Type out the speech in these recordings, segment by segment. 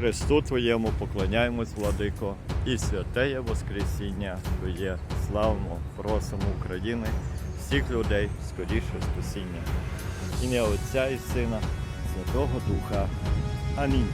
Христу Твоєму поклоняємось, владико, і святеє Воскресіння Твоє. Славимо, просимо України, всіх людей, скоріше спасіння. Ім'я Отця і Сина, Святого Духа. Амінь.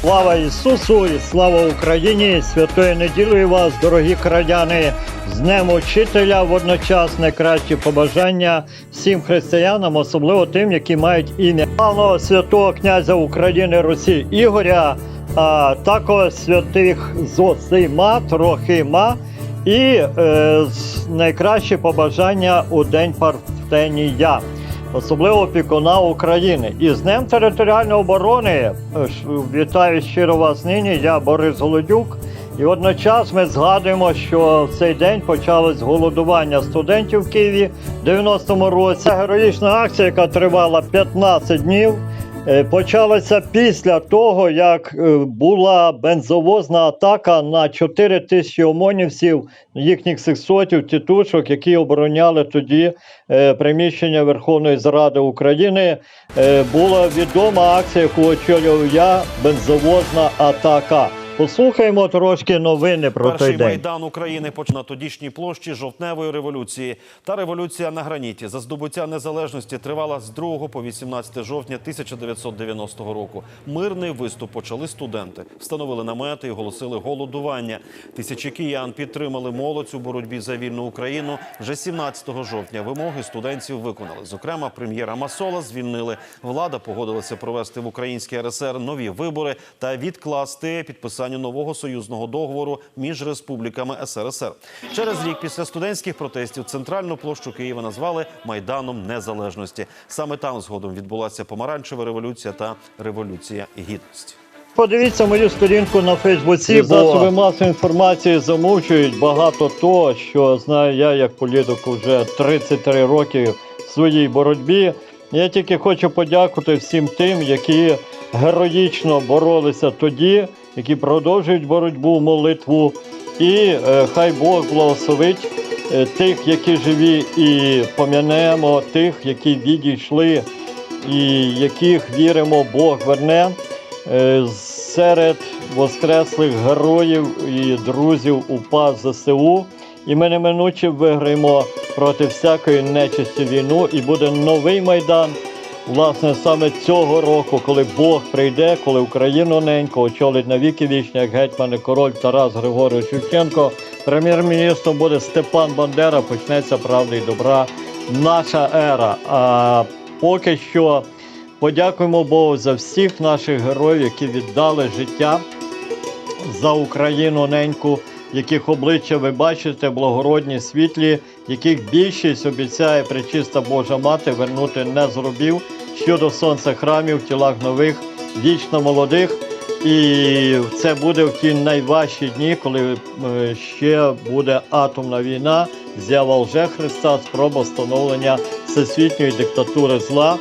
Слава Ісусу і слава Україні! Святої неділі вас, дорогі краяни, з Днем Учителя, водночас найкращі побажання всім християнам, особливо тим, які мають ім'я славного святого князя України Русі Ігоря, а також святих Зосима, Трохима і е, найкращі побажання у День Парфенія особливо опікуна України. І з Днем територіальної оборони е, вітаю щиро вас нині. Я Борис Голодюк. І водночас ми згадуємо, що в цей день почалось голодування студентів в Києві в 90-му році. Героїчна акція, яка тривала 15 днів. Е, Почалася після того, як е, була бензовозна атака на 4 тисячі омонівців, їхніх сексотів, тітушок, які обороняли тоді е, приміщення Верховної Ради України. Була відома акція, яку очолював я, бензовозна атака. Послухаємо трошки новини про той Перший день. майдан України почав на тодішній площі жовтневої революції та революція на граніті за здобуття незалежності тривала з 2 по 18 жовтня 1990 року. Мирний виступ почали студенти, встановили намети і оголосили голодування. Тисячі киян підтримали молодь у боротьбі за вільну Україну. Вже 17 жовтня вимоги студентів виконали. Зокрема, прем'єра Масола звільнили. Влада погодилася провести в українській РСР нові вибори та відкласти підписання нового союзного договору між республіками СРСР. Через рік після студентських протестів центральну площу Києва назвали майданом незалежності. Саме там згодом відбулася помаранчева революція та революція гідності. Подивіться мою сторінку на Фейсбуці. Засоби масової інформації замовчують багато того, що знаю я як політик вже 33 роки в своїй боротьбі. Я тільки хочу подякувати всім тим, які героїчно боролися тоді, які продовжують боротьбу, молитву. І е, хай Бог благословить е, тих, які живі, і пом'янемо тих, які відійшли, і яких віримо, Бог верне. Е, серед воскреслих героїв і друзів УПА ЗСУ. І ми неминуче виграємо проти всякої нечисті війну, і буде новий майдан. Власне, саме цього року, коли Бог прийде, коли Україну ненько очолить на віки вічні, як гетьман король Тарас Григорович Шевченко, прем'єр-міністром буде Степан Бандера, почнеться правда і добра наша ера. А поки що Подякуємо Богу за всіх наших героїв, які віддали життя за Україну неньку, яких обличчя ви бачите, благородні, світлі, яких більшість обіцяє пречиста Божа Мати вернути не з щодо сонця храмів, тілах нових, вічно молодих. І це буде в ті найважчі дні, коли е, ще буде атомна війна, з'ява лже Христа, спроба встановлення всесвітньої диктатури зла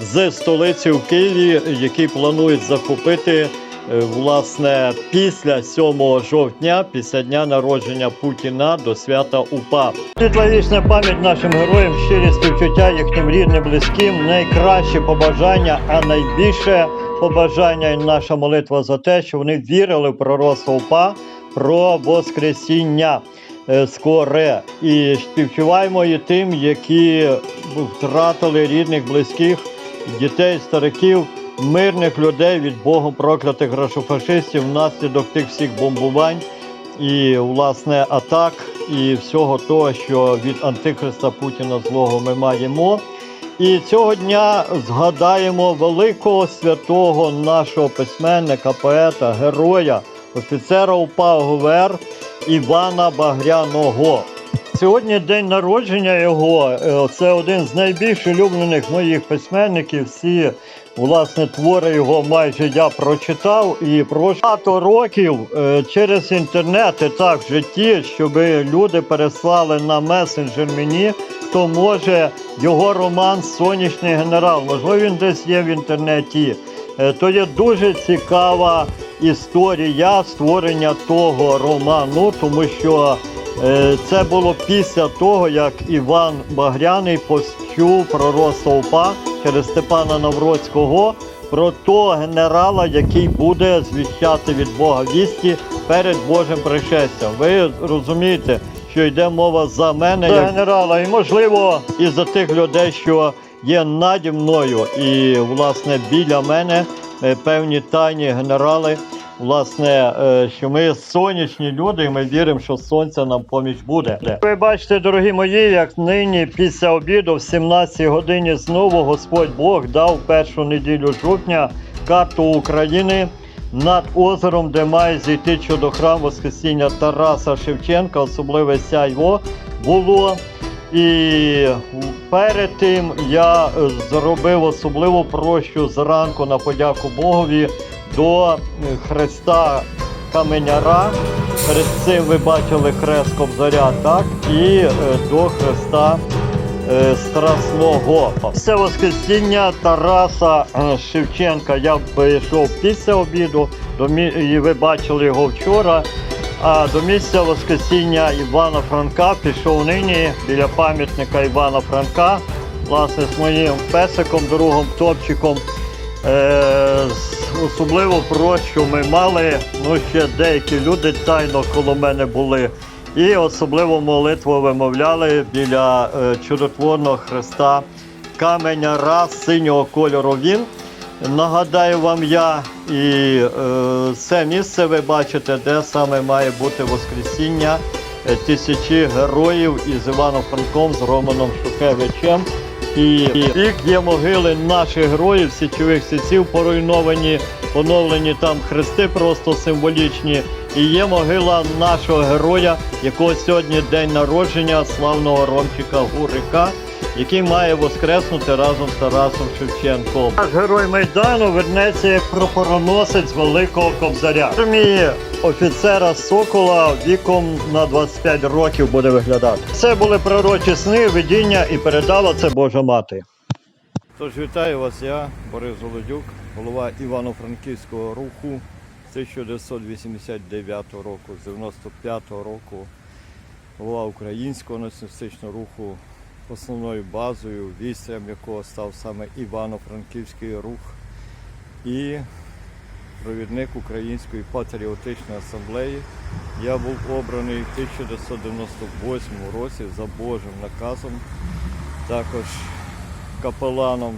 з столиці в Києві, який планують захопити власне після 7 жовтня, після дня народження Путіна до свята УПА. Світла вічна пам'ять нашим героям, щирі співчуття їхнім рідним, близьким, найкращі побажання, а найбільше побажання і наша молитва за те, що вони вірили в пророцтво УПА про Воскресіння е, скоре. І співчуваємо і тим, які втратили рідних, близьких, дітей, стариків, мирних людей від Богом проклятих грошофашистів внаслідок тих всіх бомбувань і власне атак і всього того, що від Антихриста Путіна злого ми маємо. І цього дня згадаємо великого святого нашого письменника, поета, героя, офіцера УПА ОГВР Івана Багряного. Сьогодні день народження його. е, Це один з найбільш улюблених моїх письменників. Всі власне твори його майже я прочитав і прошу років е, через інтернет і так в житті, щоб люди переслали на месенджер мені, хто може його роман Сонячний генерал. Можливо, він десь є в інтернеті. Е, То є дуже цікава історія створення того роману, тому що Це було після того, як Іван Багряний почув пророцтво УПА через Степана Навроцького про того генерала, який буде звіщати від Бога вісті перед Божим пришестям. Ви розумієте, що йде мова за мене як генерала, і можливо і за тих людей, що є наді мною, і власне біля мене е, певні тайні генерали. Власне, е, що ми сонячні люди, і ми віримо, що сонце нам поміч буде. Ви бачите, дорогі мої, як нині після обіду в 17 годині знову Господь Бог дав першу неділю жовтня карту України над озером, де має зійти щодо храм Воскресіння Тараса Шевченка, особливе сяйво було. І перед тим я зробив особливу прощу зранку на подяку Богові до Христа Каменяра. Перед цим ви бачили хрест Кобзаря, так, і е, до Христа е, Страсного. Це Воскресіння Тараса е, Шевченка. Я прийшов після обіду, і ви бачили його вчора. А до місця Воскресіння Івана Франка пішов нині біля пам'ятника Івана Франка, власне, з моїм песиком, другом Топчиком. Е, особливо про що ми мали, ну ще деякі люди тайно коло мене були. І особливо молитву вимовляли біля е, чудотворного Христа каменя раз синього кольору він. Нагадаю вам я, і е, це місце ви бачите, де саме має бути Воскресіння тисячі героїв із Іваном Франком, з Романом Шухевичем. І, Їх є могили наших героїв, січових сіців поруйновані, поновлені там хрести просто символічні. І є могила нашого героя, якого сьогодні день народження, славного Ромчика Гурика, який має воскреснути разом з Тарасом Шевченком. Наш герой Майдану вернеться як прапороносець Великого Кобзаря. Армії офіцера Сокола віком на 25 років буде виглядати. Це були пророчі сни, видіння і передала це Божа мати. Тож вітаю вас, я Борис Голодюк, голова Івано-Франківського руху 1989 року, з 95 року, голова українського націоналістичного руху, основною базою, вістрям якого став саме Івано-Франківський рух і провідник Української патріотичної асамблеї. Я був обраний в 1998 році за Божим наказом. Також капеланом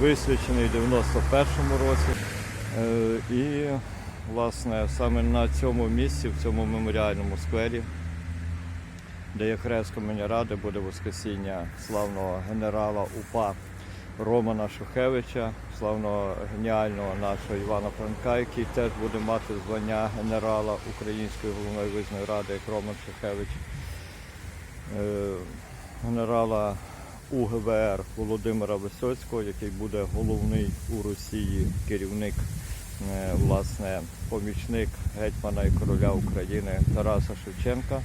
висвячений в 91-му році. Е, І, власне, саме на цьому місці, в цьому меморіальному сквері, де є хрест Ради, буде Воскресіння славного генерала УПА Романа Шухевича, славного геніального нашого Івана Франка, який теж буде мати звання генерала Української головної визної ради, як Роман Шухевич. Е, Генерала УГВР Володимира Висоцького, який буде головний у Росії керівник, е, власне, помічник гетьмана і короля України Тараса Шевченка.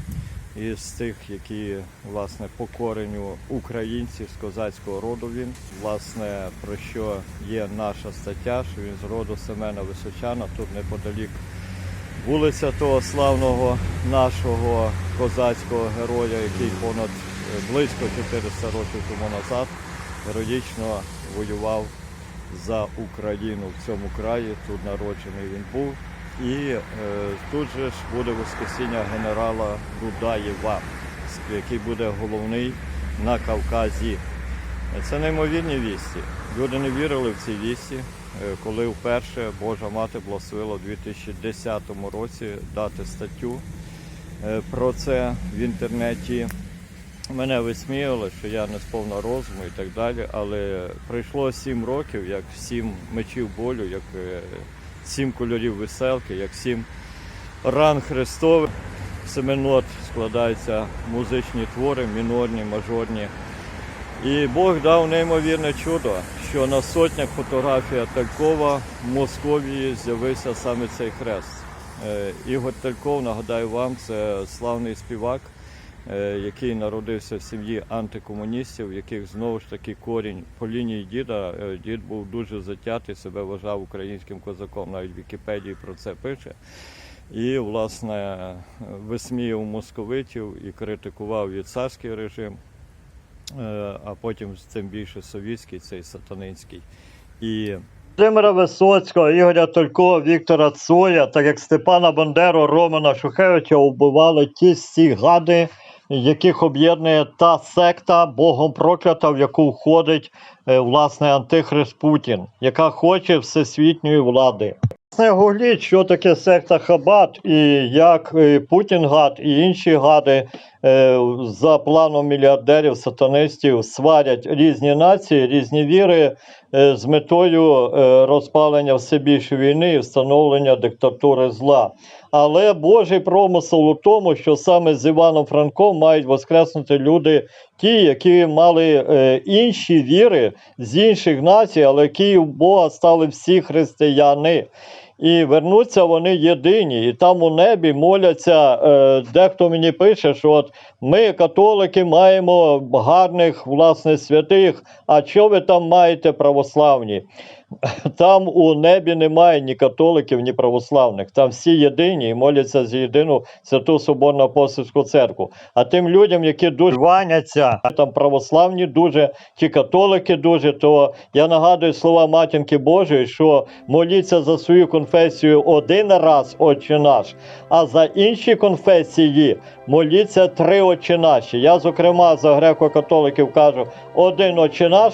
І з тих, які власне по кореню українці з козацького роду він, власне, про що є наша стаття, що він з роду Семена Височана, тут неподалік вулиця того славного нашого козацького героя, який понад е, близько 400 років тому назад героїчно воював за Україну в цьому краї. Тут народжений він був. І е, тут же ж буде воскресіння генерала Дудаєва, який буде головний на Кавказі. Це неймовірні вісті. Люди не вірили в ці вісті, е, коли вперше Божа мати благословила у 2010 році дати статтю е, про це в інтернеті. Мене висміяли, що я не сповна розуму і так далі, але пройшло сім років, як сім мечів болю, як е, сім кольорів веселки, як сім ран Христових. З складаються музичні твори, мінорні, мажорні. І Бог дав неймовірне чудо, що на сотнях фотографія Талькова в Московії з'явився саме цей хрест. Е, Ігор Тальков, нагадаю вам, це славний співак, який народився в сім'ї антикомуністів, яких знову ж таки корінь по лінії діда. Е, Дід був дуже затятий, себе вважав українським козаком, навіть в Вікіпедії про це пише. І, власне, висміяв московитів і критикував і царський режим. Е, а потім тим більше совєтський, цей сатанинський. І Володимира Висоцького, Ігоря Только, Віктора Цоя, так як Степана Бандеру, Романа Шухевича вбивали ті всі гади, яких об'єднує та секта Богом проклята, в яку входить е, власне Антихрист Путін, яка хоче всесвітньої влади. Власне, гугліть, що таке секта Хабат і як е, Путін гад і інші гади за планом мільярдерів, сатанистів сварять різні нації, різні віри е, з метою е, розпалення все більше війни і встановлення диктатури зла. Але Божий промисел у тому, що саме з Іваном Франком мають воскреснути люди, ті, які мали е, інші віри з інших націй, але які у Бога стали всі християни. І вернуться вони єдині, і там у небі моляться. Е, дехто мені пише, що от ми, католики, маємо гарних власне святих. А що ви там маєте православні? Там у небі немає ні католиків, ні православних. Там всі єдині і моляться за єдину святу Соборну апостольську церкву. А тим людям, які дуже ваняться, там православні дуже, ті католики дуже, то я нагадую слова матінки Божої, що моліться за свою конфесію один раз, Отче наш, а за інші конфесії моліться три Отче наші. Я, зокрема, за греко-католиків кажу один Отче наш.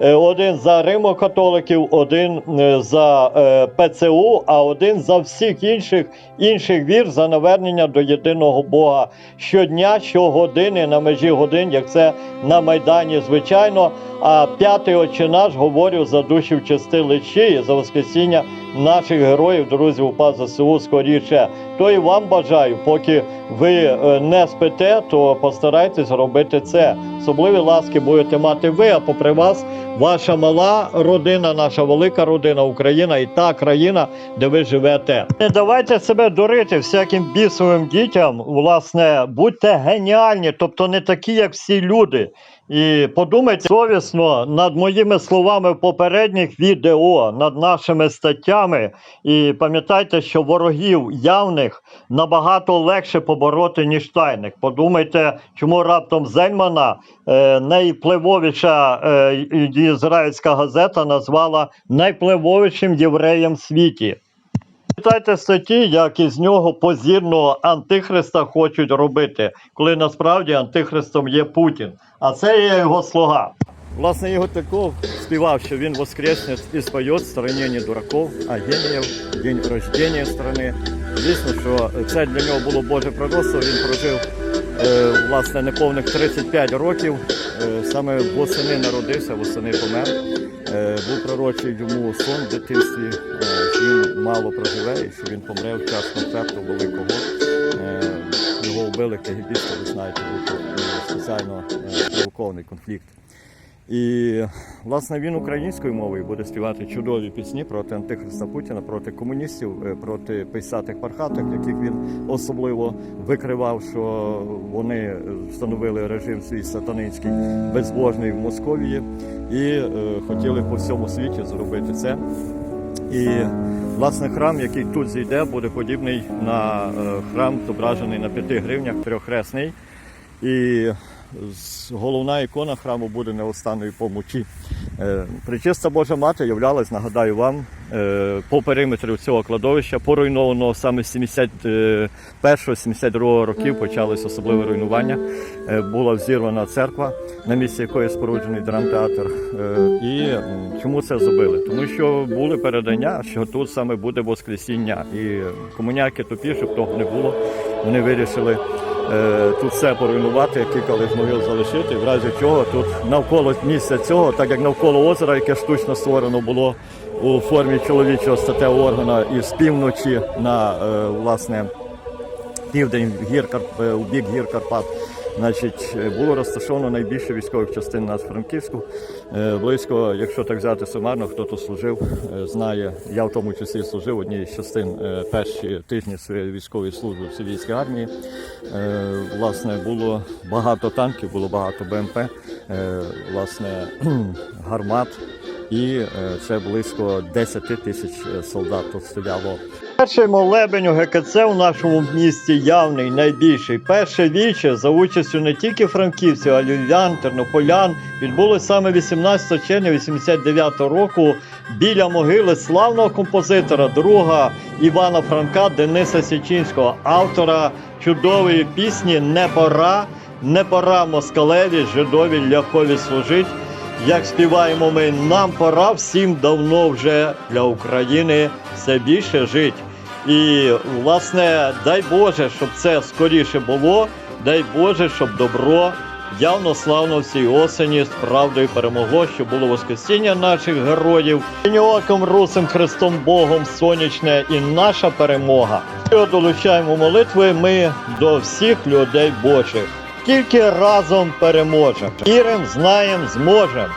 Е, Один за римокатоликів, один е, за е, ПЦУ, а один за всіх інших інших вір за навернення до єдиного Бога щодня, щогодини, на межі годин, як це на Майдані, звичайно. А п'ятий отче наш говорю за душі в чистилищі і за воскресіння наших героїв, друзів УПА ЗСУ скоріше. То і вам бажаю, поки ви е, не спите, то постарайтесь робити це. Особливі ласки будете мати ви, а попри вас ваша мала родина, наша велика родина, Україна і та країна, де ви живете. Не давайте себе дурити всяким бісовим дітям. Власне, будьте геніальні, тобто не такі, як всі люди. І подумайте совісно над моїми словами в попередніх відео, над нашими статтями. І пам'ятайте, що ворогів явних набагато легше побороти, ніж тайних. Подумайте, чому раптом Зельмана е, найвпливовіша е, ізраїльська газета назвала найвпливовішим євреєм в світі. Читайте статті, як із нього позірного антихриста хочуть робити, коли насправді антихристом є Путін. А це є його слуга. Власне, Ігор Таков співав, що він воскресне і споє стороні дураков, а геніїв, день рождення страни. Звісно, що це для нього було Боже пророцтво. Він прожив е, власне неповних 35 років. Е, саме восени народився, восени помер. Е, був пророчий йому сон в дитинстві, що він мало проживе і що він помре в час концерту великого. Його вбили кагібісти, ви знаєте, спеціально спровокований конфлікт. І власне він українською мовою буде співати чудові пісні проти антихриста Путіна, проти комуністів, е, проти писатих пархаток, яких він особливо викривав, що вони встановили режим свій сатанинський безбожний в Московії і е, хотіли по всьому світі зробити це. І власне храм, який тут зійде, буде подібний на е, храм, зображений на п'яти гривнях, трьохресний. І головна ікона храму буде неостанної по мочі. Е, Пречиста Божа Мати являлась, нагадаю вам, е, по периметру цього кладовища, поруйнованого саме з 71-72 років почалось особливе руйнування. Е, Була взірвана церква, на місці якої споруджений драмтеатр. Е, І чому це зробили? Тому що були передання, що тут саме буде Воскресіння. І комуняки тупі, щоб того не було, вони вирішили е, тут все поруйнувати, кілька лиш могил залишити, в разі чого тут навколо місця цього, так як навколо озера, яке штучно створено було у формі чоловічого статевого органа, і з півночі на е, власне південь гір е, у бік гір Карпат. Значить, е, було розташовано найбільше військових частин на Франківську. Близько, якщо так взяти сумарно, хто тут служив, знає. Я в тому числі служив в одній з частин перші тижні своєї військової служби в сирійській армії. Власне, було багато танків, було багато БМП, власне, гармат. І е, це близько 10 тисяч е, солдат тут стояло Перший молебень у ГКЦ у нашому місті явний, найбільший. Перше віче за участю не тільки франківців, а львів'ян, тернополян відбулось саме 18 червня 89 року біля могили славного композитора, друга Івана Франка Дениса Січинського, автора чудової пісні Не пора, не пора москалеві, жидові ляхові служить. Як співаємо ми, нам пора всім давно вже для України все більше жить. І, власне, дай Боже, щоб це скоріше було. Дай Боже, щоб добро явно славно в цій осені з правдою перемогло, щоб було Воскресіння наших героїв, Синьооком Русим Христом Богом сонячне і наша перемога. Долучаємо молитви ми до всіх людей Божих. Тільки разом переможемо. Віримо, знаємо, зможемо.